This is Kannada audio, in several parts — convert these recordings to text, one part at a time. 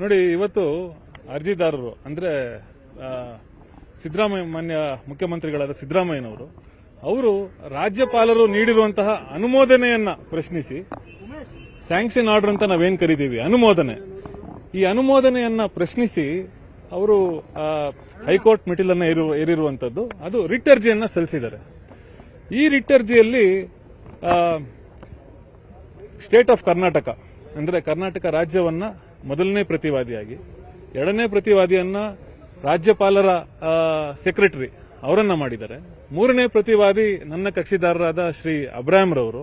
ನೋಡಿ, ಇವತ್ತು ಅರ್ಜಿದಾರರು, ಅಂದ್ರೆ ಸಿದ್ದರಾಮಯ್ಯ ಮಾನ್ಯ ಮುಖ್ಯಮಂತ್ರಿಗಳಾದ ಸಿದ್ದರಾಮಯ್ಯನವರು, ಅವರು ರಾಜ್ಯಪಾಲರು ನೀಡಿರುವಂತಹ ಅನುಮೋದನೆಯನ್ನ ಪ್ರಶ್ನಿಸಿ ಸ್ಯಾಂಕ್ಷನ್ ಆರ್ಡರ್ ಅಂತ ನಾವೇನ್ ಕರಿತೀವಿ? ಅನುಮೋದನೆ. ಈ ಅನುಮೋದನೆಯನ್ನ ಪ್ರಶ್ನಿಸಿ, ಅವರು ಹೈಕೋರ್ಟ್ ಮೆಟಿಲನ್ನ ಏರು- ಏರಿರುವಂತದ್ದು, ಅದು ರಿಟ್ ಅರ್ಜಿಯನ್ನ ಸಲ್ಲಿಸಿದ್ದಾರೆ. ಈ ರಿಟ್ ಅರ್ಜಿಯಲ್ಲಿ ಸ್ಟೇಟ್ ಆಫ್ ಕರ್ನಾಟಕ ಅಂದ್ರೆ ಕರ್ನಾಟಕ ರಾಜ್ಯವನ್ನ ಮೊದಲನೇ ಪ್ರತಿವಾದಿಯಾಗಿ, ಎರಡನೇ ಪ್ರತಿವಾದಿಯನ್ನ ರಾಜ್ಯಪಾಲರ ಸೆಕ್ರೆಟರಿ ಅವರನ್ನ ಮಾಡಿದ್ದಾರೆ. ಮೂರನೇ ಪ್ರತಿವಾದಿ ನನ್ನ ಕಕ್ಷಿದಾರರಾದ ಶ್ರೀ ಅಬ್ರಾಹಿಂ ರವರು.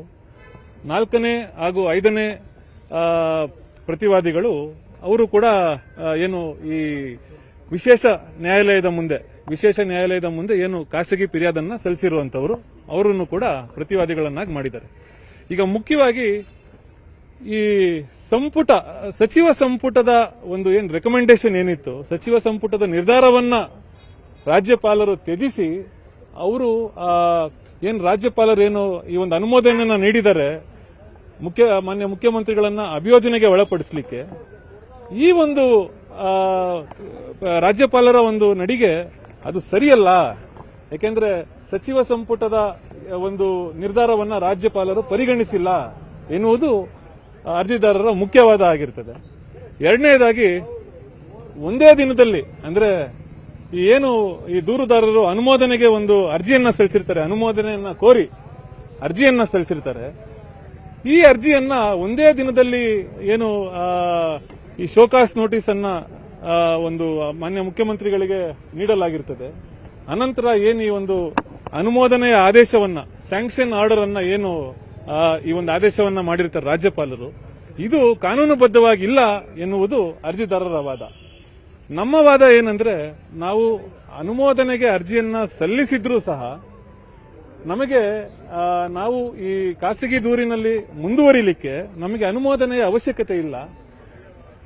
ನಾಲ್ಕನೇ ಹಾಗೂ ಐದನೇ ಪ್ರತಿವಾದಿಗಳು ಅವರು ಕೂಡ ಏನು ಈ ವಿಶೇಷ ನ್ಯಾಯಾಲಯದ ಮುಂದೆ, ವಿಶೇಷ ನ್ಯಾಯಾಲಯದ ಮುಂದೆ ಏನು ಖಾಸಗಿ ಫಿರ್ಯಾದನ್ನ ಸಲ್ಲಿಸಿರುವಂತವರು ಅವರನ್ನು ಕೂಡ ಪ್ರತಿವಾದಿಗಳನ್ನಾಗಿ ಮಾಡಿದ್ದಾರೆ. ಈಗ ಮುಖ್ಯವಾಗಿ ಈ ಸಂಪುಟ, ಸಚಿವ ಸಂಪುಟದ ಒಂದು ಏನು ರೆಕಮೆಂಡೇಶನ್ ಏನಿತ್ತು? ಸಚಿವ ಸಂಪುಟದ ನಿರ್ಧಾರವನ್ನ ರಾಜ್ಯಪಾಲರು ತ್ಯಜಿಸಿ, ಅವರು ಏನ್ ರಾಜ್ಯಪಾಲರು ಏನು ಈ ಒಂದು ಅನುಮೋದನೆಯನ್ನ ನೀಡಿದ್ದಾರೆ ಮುಖ್ಯ, ಮಾನ್ಯ ಮುಖ್ಯಮಂತ್ರಿಗಳನ್ನ ಅಭಿಯೋಜನೆಗೆ ಒಳಪಡಿಸಲಿಕ್ಕೆ, ಈ ಒಂದು ರಾಜ್ಯಪಾಲರ ಒಂದು ನಡಿಗೆ ಅದು ಸರಿಯಲ್ಲ. ಯಾಕೆಂದ್ರೆ ಸಚಿವ ಸಂಪುಟದ ಒಂದು ನಿರ್ಧಾರವನ್ನ ರಾಜ್ಯಪಾಲರು ಪರಿಗಣಿಸಿಲ್ಲ ಎನ್ನುವುದು ಅರ್ಜಿದಾರರ ಮುಖ್ಯವಾದ ಆಗಿರ್ತದೆ. ಎರಡನೇದಾಗಿ, ಒಂದೇ ದಿನದಲ್ಲಿ, ಅಂದ್ರೆ ಏನು ಈ ದೂರುದಾರರು ಅನುಮೋದನೆಗೆ ಒಂದು ಅರ್ಜಿಯನ್ನ ಸಲ್ಲಿಸಿರ್ತಾರೆ, ಅನುಮೋದನೆಯನ್ನ ಕೋರಿ ಅರ್ಜಿಯನ್ನ ಸಲ್ಲಿಸಿರ್ತಾರೆ. ಈ ಅರ್ಜಿಯನ್ನ ಒಂದೇ ದಿನದಲ್ಲಿ ಏನು ಈ ಶೋಕಾಸ್ ನೋಟಿಸ್ ಅನ್ನ ಒಂದು ಮಾನ್ಯ ಮುಖ್ಯಮಂತ್ರಿಗಳಿಗೆ ನೀಡಲಾಗಿರ್ತದೆ. ಅನಂತರ ಏನು ಈ ಒಂದು ಅನುಮೋದನೆಯ ಆದೇಶವನ್ನ ಸ್ಯಾಂಕ್ಷನ್ ಆರ್ಡರ್ ಅನ್ನ ಏನು ಈ ಒಂದು ಆದೇಶವನ್ನ ಮಾಡಿರ್ತಾರೆ ರಾಜ್ಯಪಾಲರು. ಇದು ಕಾನೂನುಬದ್ಧವಾಗಿ ಇಲ್ಲ ಎನ್ನುವುದು ಅರ್ಜಿದಾರರ ವಾದ. ನಮ್ಮ ವಾದ ಏನಂದ್ರೆ, ನಾವು ಅನುಮೋದನೆಗೆ ಅರ್ಜಿಯನ್ನ ಸಲ್ಲಿಸಿದ್ರೂ ಸಹ ನಮಗೆ ನಾವು ಈ ಖಾಸಗಿ ದೂರಿನಲ್ಲಿ ಮುಂದುವರಿಲಿಕ್ಕೆ ನಮಗೆ ಅನುಮೋದನೆಯ ಅವಶ್ಯಕತೆ ಇಲ್ಲ.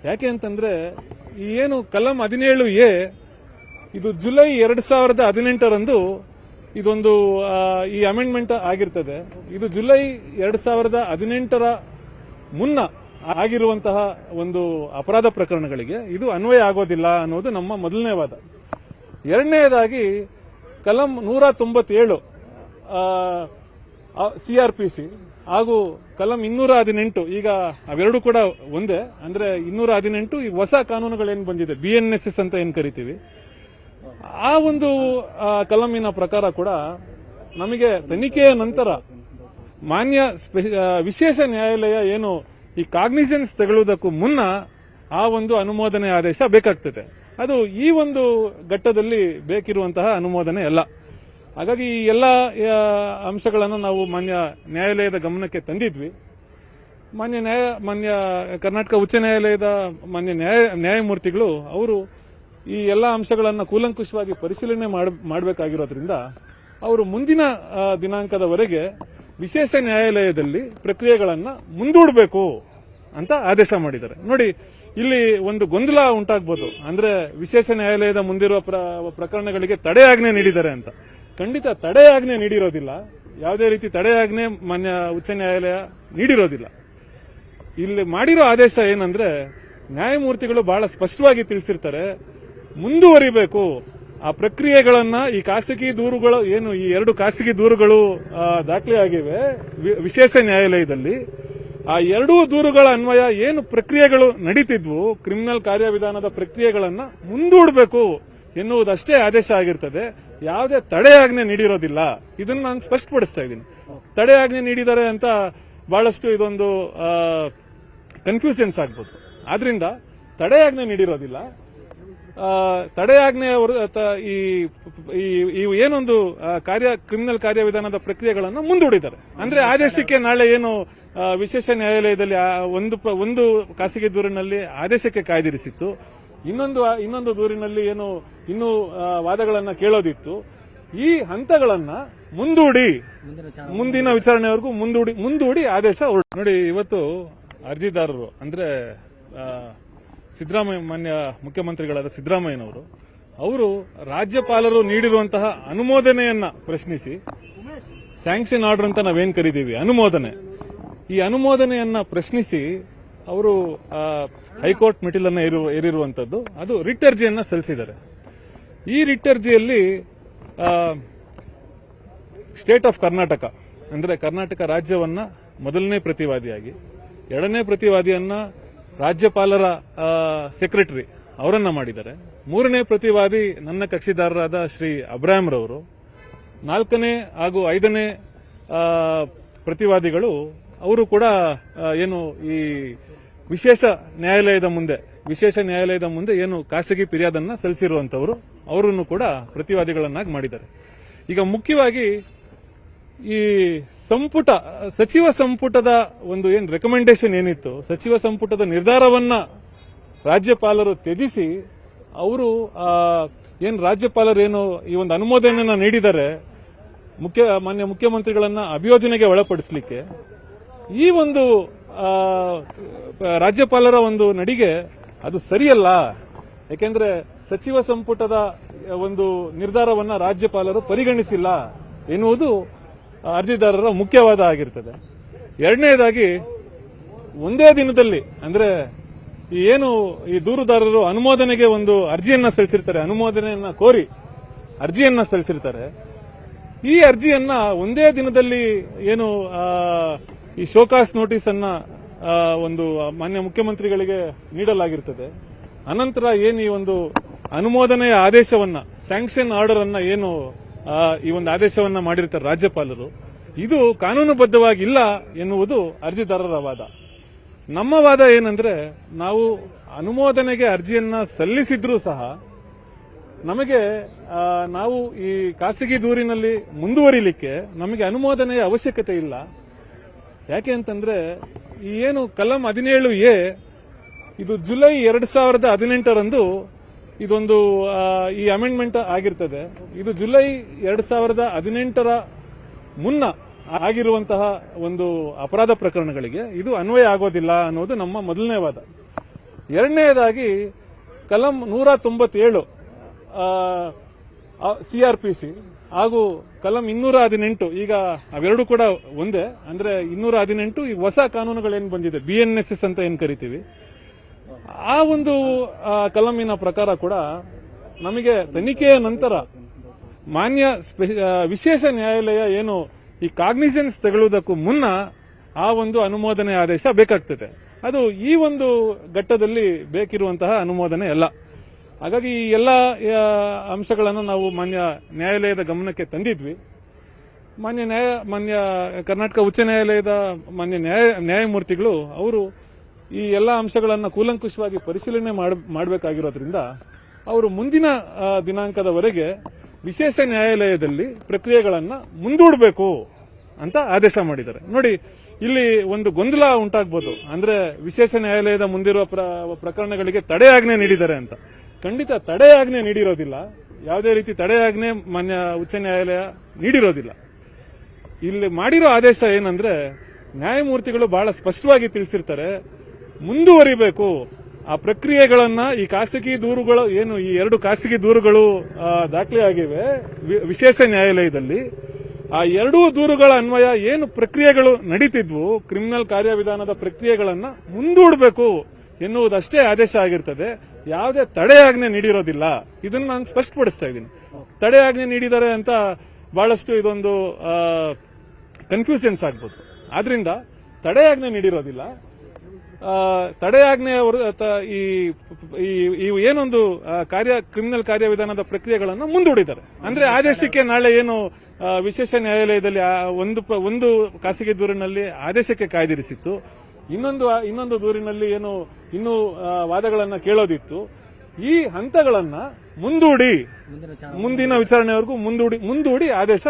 ಯಾಕೆ ಅಂತಂದ್ರೆ ಏನು ಕಲಂ ಹದಿನೇಳು ಎ, ಇದು ಜುಲೈ ಎರಡ್ ಸಾವಿರದ ಹದಿನೆಂಟರಂದು ಇದೊಂದು ಈ ಅಮೆಂಡ್ಮೆಂಟ್ ಆಗಿರ್ತದೆ. ಇದು ಜುಲೈ ಎರಡ್ ಸಾವಿರದ ಹದಿನೆಂಟರ ಮುನ್ನ ಆಗಿರುವಂತಹ ಒಂದು ಅಪರಾಧ ಪ್ರಕರಣಗಳಿಗೆ ಇದು ಅನ್ವಯ ಆಗೋದಿಲ್ಲ ಅನ್ನೋದು ನಮ್ಮ ಮೊದಲನೇ ವಾದ. ಎರಡನೇದಾಗಿ ಕಲಂ ನೂರ ತೊಂಬತ್ತೇಳು ಸಿಆರ್ಪಿಸಿ ಹಾಗೂ ಕಲಂ ಇನ್ನೂರ ಹದಿನೆಂಟು, ಈಗ ಅವೆರಡು ಕೂಡ ಒಂದೇ, ಅಂದ್ರೆ ಇನ್ನೂರ ಹದಿನೆಂಟು ಈ ಹೊಸ ಕಾನೂನುಗಳೇನು ಬಂದಿದೆ? ಬಿಎನ್ಎಸ್ಎಸ್ ಅಂತ ಏನ್ ಕರಿತೀವಿ? ಆ ಒಂದು ಕಲಮಿನ ಪ್ರಕಾರ ಕೂಡ ನಮಗೆ ತನಿಖೆಯ ನಂತರ ಮಾನ್ಯ ವಿಶೇಷ ನ್ಯಾಯಾಲಯ ಏನು ಈ ಕಾಗ್ನಿಸೆನ್ಸ್ ತಗೊಳ್ಳುವುದಕ್ಕೂ ಮುನ್ನ ಆ ಒಂದು ಅನುಮೋದನೆ ಆದೇಶ ಬೇಕಾಗ್ತದೆ. ಅದು ಈ ಒಂದು ಘಟ್ಟದಲ್ಲಿ ಬೇಕಿರುವಂತಹ ಅನುಮೋದನೆ ಅಲ್ಲ. ಹಾಗಾಗಿ ಈ ಎಲ್ಲ ಅಂಶಗಳನ್ನು ನಾವು ಮಾನ್ಯ ನ್ಯಾಯಾಲಯದ ಗಮನಕ್ಕೆ ತಂದಿದ್ವಿ. ಮಾನ್ಯ ನ್ಯಾಯ, ಮಾನ್ಯ ಕರ್ನಾಟಕ ಉಚ್ಚ ನ್ಯಾಯಾಲಯದ ಮಾನ್ಯ ನ್ಯಾಯ, ನ್ಯಾಯಮೂರ್ತಿಗಳು ಅವರು ಈ ಎಲ್ಲ ಅಂಶಗಳನ್ನು ಕೂಲಂಕುಷವಾಗಿ ಪರಿಶೀಲನೆ ಮಾಡಬೇಕಾಗಿರೋದ್ರಿಂದ ಅವರು ಮುಂದಿನ ದಿನಾಂಕದವರೆಗೆ ವಿಶೇಷ ನ್ಯಾಯಾಲಯದಲ್ಲಿ ಪ್ರಕ್ರಿಯೆಗಳನ್ನು ಮುಂದೂಡಬೇಕು ಅಂತ ಆದೇಶ ಮಾಡಿದ್ದಾರೆ. ನೋಡಿ, ಇಲ್ಲಿ ಒಂದು ಗೊಂದಲ ಉಂಟಾಗ್ಬೋದು. ಅಂದ್ರೆ ವಿಶೇಷ ನ್ಯಾಯಾಲಯದ ಮುಂದಿರುವ ಪ್ರ- ಪ್ರಕರಣಗಳಿಗೆ ತಡೆಯಾಜ್ಞೆ ನೀಡಿದ್ದಾರೆ ಅಂತ. ಖಂಡಿತ ತಡೆಯಾಜ್ಞೆ ನೀಡಿರೋದಿಲ್ಲ. ಯಾವುದೇ ರೀತಿ ತಡೆಯಾಜ್ಞೆ ಮಾನ್ಯ ಉಚ್ಚ ನ್ಯಾಯಾಲಯ ನೀಡಿರೋದಿಲ್ಲ. ಇಲ್ಲಿ ಮಾಡಿರೋ ಆದೇಶ ಏನಂದ್ರೆ ನ್ಯಾಯಮೂರ್ತಿಗಳು ಬಹಳ ಸ್ಪಷ್ಟವಾಗಿ ತಿಳಿಸಿರ್ತಾರೆ. ಮುಂದುವರಿಬೇಕು. ಆ ಪ್ರಕ್ರಿಯೆಗಳನ್ನ ಈ ಖಾಸಗಿ ದೂರುಗಳು, ಏನು ಈ ಎರಡು ಖಾಸಗಿ ದೂರುಗಳು ದಾಖಲೆ ದಾಖಲೆಯಾಗಿವೆ ವಿಶೇಷ ನ್ಯಾಯಾಲಯದಲ್ಲಿ. ಆ ಎರಡೂ ದೂರುಗಳ ಅನ್ವಯ ಏನು ಪ್ರಕ್ರಿಯೆಗಳು ನಡೀತಿದ್ವು, ಕ್ರಿಮಿನಲ್ ಕಾರ್ಯವಿಧಾನದ ಪ್ರಕ್ರಿಯೆಗಳನ್ನ ಮುಂದೂಡಬೇಕು ಎನ್ನುವುದಷ್ಟೇ ಆದೇಶ ಆಗಿರ್ತದೆ. ಯಾವುದೇ ತಡೆಯಾಜ್ಞೆ ನೀಡಿರೋದಿಲ್ಲ. ಇದನ್ನು ನಾನು ಸ್ಪಷ್ಟಪಡಿಸ್ತಾ ಇದ್ದೀನಿ. ತಡೆಯಾಜ್ಞೆ ನೀಡಿದ್ದಾರೆ ಅಂತ ಬಹಳಷ್ಟು ಇದೊಂದು ಕನ್ಫ್ಯೂಷನ್ಸ್ ಆಗ್ಬೋದು. ಆದ್ರಿಂದ ತಡೆಯಾಜ್ಞೆ ನೀಡಿರೋದಿಲ್ಲ. ತಡೆಯಾಜ್ಞೆ ಈ, ಈ- ಏನೊಂದು ಕಾರ್ಯ, ಕ್ರಿಮಿನಲ್ ಕಾರ್ಯವಿಧಾನದ ಪ್ರಕ್ರಿಯೆಗಳನ್ನು ಮುಂದೂಡಿದ್ದಾರೆ. ಅಂದ್ರೆ ಆದೇಶಕ್ಕೆ ನಾಳೆ ಏನು ವಿಶೇಷ ನ್ಯಾಯಾಲಯದಲ್ಲಿ ಒಂದು ಒಂದು ಖಾಸಗಿ ದೂರಿನಲ್ಲಿ ಆದೇಶಕ್ಕೆ ಕಾಯ್ದಿರಿಸಿತ್ತು. ಇನ್ನೊಂದು ಇನ್ನೊಂದು ದೂರಿನಲ್ಲಿ ಏನು, ಇನ್ನೂ ವಾದಗಳನ್ನು ಕೇಳೋದಿತ್ತು. ಈ ಹಂತಗಳನ್ನ ಮುಂದೂಡಿ, ಮುಂದಿನ ವಿಚಾರಣೆವರೆಗೂ ಮುಂದೂಡಿ ಮುಂದೂಡಿ ಆದೇಶ ನೋಡಿ, ಇವತ್ತು ಅರ್ಜಿದಾರರು, ಅಂದ್ರೆ ಸಿದ್ದರಾಮಯ್ಯ ಮಾನ್ಯ ಮುಖ್ಯಮಂತ್ರಿಗಳಾದ ಸಿದ್ದರಾಮಯ್ಯನವರು, ಅವರು ರಾಜ್ಯಪಾಲರು ನೀಡಿರುವಂತಹ ಅನುಮೋದನೆಯನ್ನ ಪ್ರಶ್ನಿಸಿ ಸ್ಯಾಂಕ್ಷನ್ ಆರ್ಡರ್ ಅಂತ ನಾವೇನ್ ಕರಿತೀವಿ? ಅನುಮೋದನೆ. ಈ ಅನುಮೋದನೆಯನ್ನ ಪ್ರಶ್ನಿಸಿ, ಅವರು ಹೈಕೋರ್ಟ್ ಮೆಟಿಲನ್ನು ಅನ್ನ ಏರಿರುವಂತದ್ದು, ಅದು ರಿಟ್ ಅರ್ಜಿಯನ್ನ ಸಲ್ಲಿಸಿದ್ದಾರೆ. ಈ ರಿಟ್ ಅರ್ಜಿಯಲ್ಲಿ ಸ್ಟೇಟ್ ಆಫ್ ಕರ್ನಾಟಕ ಅಂದ್ರೆ ಕರ್ನಾಟಕ ರಾಜ್ಯವನ್ನ ಮೊದಲನೇ ಪ್ರತಿವಾದಿಯಾಗಿ, ಎರಡನೇ ಪ್ರತಿವಾದಿಯನ್ನ ರಾಜ್ಯಪಾಲರ ಸೆಕ್ರೆಟರಿ ಅವರನ್ನ ಮಾಡಿದ್ದಾರೆ. ಮೂರನೇ ಪ್ರತಿವಾದಿ ನನ್ನ ಕಕ್ಷಿದಾರರಾದ ಶ್ರೀ ಅಬ್ರಾಹಿಂ ರವರು. ನಾಲ್ಕನೇ ಹಾಗೂ ಐದನೇ ಪ್ರತಿವಾದಿಗಳು ಅವರು ಕೂಡ ಏನು ಈ ವಿಶೇಷ ನ್ಯಾಯಾಲಯದ ಮುಂದೆ, ವಿಶೇಷ ನ್ಯಾಯಾಲಯದ ಮುಂದೆ ಏನು ಖಾಸಗಿ ಫಿರ್ಯಾದನ್ನ ಸಲ್ಲಿಸಿರುವಂತವರು ಅವರನ್ನು ಕೂಡ ಪ್ರತಿವಾದಿಗಳನ್ನಾಗಿ ಮಾಡಿದ್ದಾರೆ. ಈಗ ಮುಖ್ಯವಾಗಿ ಈ ಸಂಪುಟ, ಸಚಿವ ಸಂಪುಟದ ಒಂದು ಏನು ರೆಕಮೆಂಡೇಶನ್ ಏನಿತ್ತು? ಸಚಿವ ಸಂಪುಟದ ನಿರ್ಧಾರವನ್ನ ರಾಜ್ಯಪಾಲರು ತ್ಯಜಿಸಿ, ಅವರು ಏನು ರಾಜ್ಯಪಾಲರು ಏನು ಈ ಒಂದು ಅನುಮೋದನೆಯನ್ನ ನೀಡಿದ್ದಾರೆ ಮುಖ್ಯ, ಮಾನ್ಯ ಮುಖ್ಯಮಂತ್ರಿಗಳನ್ನ ಅಭಿಯೋಜನೆಗೆ ಒಳಪಡಿಸಲಿಕ್ಕೆ, ಈ ಒಂದು ರಾಜ್ಯಪಾಲರ ಒಂದು ನಡಿಗೆ ಅದು ಸರಿಯಲ್ಲ. ಯಾಕೆಂದ್ರೆ ಸಚಿವ ಸಂಪುಟದ, ಒಂದು ನಿರ್ಧಾರವನ್ನ ರಾಜ್ಯಪಾಲರು ಪರಿಗಣಿಸಿಲ್ಲ ಎನ್ನುವುದು ಅರ್ಜಿದಾರರ ಮುಖ್ಯವಾದ ಆಗಿರ್ತದೆ. ಎರಡನೇದಾಗಿ, ಒಂದೇ ದಿನದಲ್ಲಿ, ಅಂದ್ರೆ ಏನು ಈ ದೂರುದಾರರು ಅನುಮೋದನೆಗೆ ಒಂದು ಅರ್ಜಿಯನ್ನ ಸಲ್ಲಿಸಿರ್ತಾರೆ, ಅನುಮೋದನೆಯನ್ನ ಕೋರಿ ಅರ್ಜಿಯನ್ನ ಸಲ್ಲಿಸಿರ್ತಾರೆ. ಈ ಅರ್ಜಿಯನ್ನ ಒಂದೇ ದಿನದಲ್ಲಿ ಏನು ಈ ಶೋಕಾಸ್ ನೋಟಿಸ್ ಅನ್ನ ಒಂದು ಮಾನ್ಯ ಮುಖ್ಯಮಂತ್ರಿಗಳಿಗೆ ನೀಡಲಾಗಿರ್ತದೆ. ಅನಂತರ ಏನು ಈ ಒಂದು ಅನುಮೋದನೆಯ ಆದೇಶವನ್ನ ಸ್ಯಾಂಕ್ಷನ್ ಆರ್ಡರ್ ಅನ್ನ ಏನು ಈ ಒಂದು ಆದೇಶವನ್ನ ಮಾಡಿರ್ತಾರೆ ರಾಜ್ಯಪಾಲರು. ಇದು ಕಾನೂನುಬದ್ಧವಾಗಿಲ್ಲ ಎನ್ನುವುದು ಅರ್ಜಿದಾರರ ವಾದ. ನಮ್ಮ ವಾದ ಏನಂದ್ರೆ, ನಾವು ಅನುಮೋದನೆಗೆ ಅರ್ಜಿಯನ್ನ ಸಲ್ಲಿಸಿದ್ರೂ ಸಹ ನಮಗೆ ನಾವು ಈ ಖಾಸಗಿ ದೂರಿನಲ್ಲಿ ಮುಂದುವರಿಲಿಕ್ಕೆ ನಮಗೆ ಅನುಮೋದನೆಯ ಅವಶ್ಯಕತೆ ಇಲ್ಲ. ಯಾಕೆ ಅಂತಂದ್ರೆ ಏನು ಕಲಂ ಹದಿನೇಳು ಎ, ಇದು ಜುಲೈ ಎರಡ್ ಸಾವಿರದ ಹದಿನೆಂಟರಂದು ಇದೊಂದು ಈ ಅಮೆಂಡ್ಮೆಂಟ್ ಆಗಿರ್ತದೆ. ಇದು ಜುಲೈ ಎರಡ್ ಸಾವಿರದ ಹದಿನೆಂಟರ ಮುನ್ನ ಆಗಿರುವಂತಹ ಒಂದು ಅಪರಾಧ ಪ್ರಕರಣಗಳಿಗೆ ಇದು ಅನ್ವಯ ಆಗೋದಿಲ್ಲ ಅನ್ನೋದು ನಮ್ಮ ಮೊದಲನೇ ವಾದ. ಎರಡನೇದಾಗಿ, ಕಲಂ ನೂರ ತೊಂಬತ್ತೇಳು ಸಿಆರ್ಪಿಸಿ ಹಾಗೂ ಕಲಂ ಇನ್ನೂರ ಹದಿನೆಂಟು, ಈಗ ಅವೆರಡು ಕೂಡ ಒಂದೇ, ಅಂದ್ರೆ ಇನ್ನೂರ ಹದಿನೆಂಟು ಈ ಹೊಸ ಕಾನೂನುಗಳೇನು ಬಂದಿದೆ? ಬಿಎನ್ಎಸ್ಎಸ್ ಎನ್ ಎಸ್ ಎಸ್ ಅಂತ ಏನ್ ಕರಿತೀವಿ? ಆ ಒಂದು ಕಲಮಿನ ಪ್ರಕಾರ ಕೂಡ ನಮಗೆ ತನಿಖೆಯ ನಂತರ ಮಾನ್ಯ ವಿಶೇಷ ನ್ಯಾಯಾಲಯ ಏನು ಈ ಕಾಗ್ನಿಸೆನ್ಸ್ ತಗೊಳ್ಳುವುದಕ್ಕೂ ಮುನ್ನ ಆ ಒಂದು ಅನುಮೋದನೆ ಆದೇಶ ಬೇಕಾಗ್ತದೆ. ಅದು ಈ ಒಂದು ಘಟ್ಟದಲ್ಲಿ ಬೇಕಿರುವಂತಹ ಅನುಮೋದನೆ ಅಲ್ಲ. ಹಾಗಾಗಿ ಈ ಎಲ್ಲ ಅಂಶಗಳನ್ನು ನಾವು ಮಾನ್ಯ ನ್ಯಾಯಾಲಯದ ಗಮನಕ್ಕೆ ತಂದಿದ್ವಿ. ಮಾನ್ಯ ನ್ಯಾಯ, ಮಾನ್ಯ ಕರ್ನಾಟಕ ಉಚ್ಚ ನ್ಯಾಯಾಲಯದ ಮಾನ್ಯ ನ್ಯಾಯ, ನ್ಯಾಯಮೂರ್ತಿಗಳು ಅವರು ಈ ಎಲ್ಲ ಅಂಶಗಳನ್ನು ಕೂಲಂಕುಷವಾಗಿ ಪರಿಶೀಲನೆ ಮಾಡಬೇಕಾಗಿರೋದ್ರಿಂದ ಅವರು ಮುಂದಿನ ದಿನಾಂಕದವರೆಗೆ ವಿಶೇಷ ನ್ಯಾಯಾಲಯದಲ್ಲಿ ಪ್ರಕ್ರಿಯೆಗಳನ್ನು ಮುಂದೂಡಬೇಕು ಅಂತ ಆದೇಶ ಮಾಡಿದ್ದಾರೆ. ನೋಡಿ, ಇಲ್ಲಿ ಒಂದು ಗೊಂದಲ ಉಂಟಾಗ್ಬೋದು. ಅಂದ್ರೆ ವಿಶೇಷ ನ್ಯಾಯಾಲಯದ ಮುಂದಿರುವ ಪ್ರ- ಪ್ರಕರಣಗಳಿಗೆ ತಡೆಯಾಜ್ಞೆ ನೀಡಿದ್ದಾರೆ ಅಂತ. ಖಂಡಿತ ತಡೆಯಾಜ್ಞೆ ನೀಡಿರೋದಿಲ್ಲ. ಯಾವುದೇ ರೀತಿ ತಡೆಯಾಜ್ಞೆ ಮಾನ್ಯ, ಉಚ್ಚ ನ್ಯಾಯಾಲಯ ನೀಡಿರೋದಿಲ್ಲ. ಇಲ್ಲಿ ಮಾಡಿರೋ ಆದೇಶ ಏನಂದ್ರೆ ನ್ಯಾಯಮೂರ್ತಿಗಳು ಬಹಳ ಸ್ಪಷ್ಟವಾಗಿ ತಿಳಿಸಿರ್ತಾರೆ. ಮುಂದುವರಿಬೇಕು. ಆ ಪ್ರಕ್ರಿಯೆಗಳನ್ನ ಈ ಖಾಸಗಿ ದೂರುಗಳು, ಏನು ಈ ಎರಡು ಖಾಸಗಿ ದೂರುಗಳು ದಾಖಲೆ ಆಗಿವೆ ವಿಶೇಷ ನ್ಯಾಯಾಲಯದಲ್ಲಿ. ಆ ಎರಡೂ ದೂರುಗಳ ಅನ್ವಯ ಏನು ಪ್ರಕ್ರಿಯೆಗಳು ನಡೀತಿದ್ವು, ಕ್ರಿಮಿನಲ್ ಕಾರ್ಯವಿಧಾನದ ಪ್ರಕ್ರಿಯೆಗಳನ್ನ ಮುಂದೂಡಬೇಕು ಎನ್ನುವುದಷ್ಟೇ ಆದೇಶ ಆಗಿರ್ತದೆ. ಯಾವುದೇ ತಡೆಯಾಜ್ಞೆ ನೀಡಿರೋದಿಲ್ಲ. ಇದನ್ನು ನಾನು ಸ್ಪಷ್ಟಪಡಿಸ್ತಾ ಇದ್ದೀನಿ. ತಡೆಯಾಜ್ಞೆ ನೀಡಿದರೆ ಅಂತ ಬಹಳಷ್ಟು ಇದೊಂದು ಕನ್ಫ್ಯೂಷನ್ಸ್ ಆಗ್ಬೋದು. ಆದ್ರಿಂದ ತಡೆಯಾಜ್ಞೆ ನೀಡಿರೋದಿಲ್ಲ. ತಡೆಯಾಜ್ಞೆ ಹೊರ- ತ- ಈ ಏನೊಂದು ಕಾರ್ಯ, ಕ್ರಿಮಿನಲ್ ಕಾರ್ಯವಿಧಾನದ ಪ್ರಕ್ರಿಯೆಗಳನ್ನು ಮುಂದೂಡಿದ್ದಾರೆ. ಅಂದ್ರೆ ಆದೇಶಕ್ಕೆ ನಾಳೆ ಏನು ವಿಶೇಷ ನ್ಯಾಯಾಲಯದಲ್ಲಿ ಒಂದು ಒಂದು ಖಾಸಗಿ ದೂರಿನಲ್ಲಿ ಆದೇಶಕ್ಕೆ ಕಾಯ್ದಿರಿಸಿತ್ತು. ಇನ್ನೊಂದು ಇನ್ನೊಂದು ದೂರಿನಲ್ಲಿ ಏನು, ಇನ್ನೂ ವಾದಗಳನ್ನು ಕೇಳೋದಿತ್ತು. ಈ ಹಂತಗಳನ್ನ ಮುಂದೂಡಿ, ಮುಂದಿನ ವಿಚಾರಣೆವರೆಗೂ ಮುಂದೂಡಿ ಮುಂದೂಡಿ ಆದೇಶ.